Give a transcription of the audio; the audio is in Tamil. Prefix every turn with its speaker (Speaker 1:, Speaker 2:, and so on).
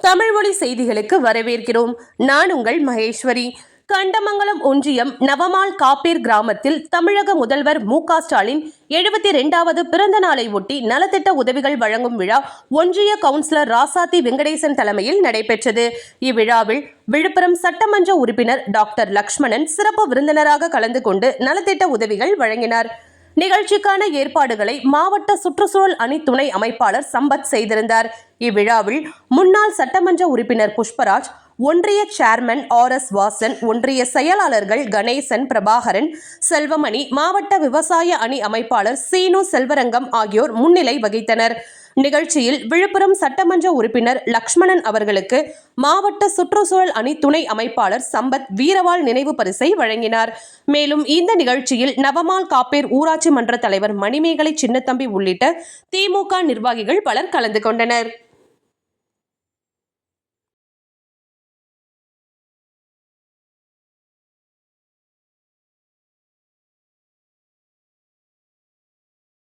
Speaker 1: தமிழ் மொழி செய்திகளுக்கு வரவேற்கிறோம். நான் உங்கள் மகேஸ்வரி. கண்டமங்கலம் ஒன்றியம் நவமால் காப்பீர் கிராமத்தில் தமிழக முதல்வர் மு. க. ஸ்டாலின் எழுபத்தி ரெண்டாவது பிறந்த நாளை ஒட்டி நலத்திட்ட உதவிகள் வழங்கும் விழா ஒன்றிய கவுன்சிலர் ராசாத்தி வெங்கடேசன் தலைமையில் நடைபெற்றது. இவ்விழாவில் விழுப்புரம் சட்டமன்ற உறுப்பினர் டாக்டர் லக்ஷ்மணன் சிறப்பு விருந்தினராக கலந்து கொண்டு நலத்திட்ட உதவிகள் வழங்கினார். நிகழ்ச்சிக்கான ஏற்பாடுகளை மாவட்ட சுற்றுச்சூழல் அணி துணை அமைப்பாளர் சம்பத் செய்திருந்தார். இவ்விழாவில் முன்னாள் சட்டமன்ற உறுப்பினர் புஷ்பராஜ் ஒன்றிய சேர்மன் ஆர் எஸ் வாசன் ஒன்றிய செயலாளர்கள் கணேசன் பிரபாகரன் செல்வமணி மாவட்ட விவசாய அணி அமைப்பாளர் சீனு செல்வரங்கம் ஆகியோர் முன்னிலை வகித்தனர். நிகழ்ச்சியில் விழுப்புரம் சட்டமன்ற உறுப்பினர் லக்ஷ்மணன் அவர்களுக்கு மாவட்ட சுற்றுச்சூழல் அணி துணை அமைப்பாளர் சம்பத் வீரவாள் நினைவு பரிசை வழங்கினார். மேலும் இந்த நிகழ்ச்சியில் நவமால் காப்பேர் ஊராட்சி மன்ற தலைவர் மணிமேகலை சின்னத்தம்பி உள்ளிட்ட திமுக நிர்வாகிகள் பலர் கலந்து கொண்டனர்.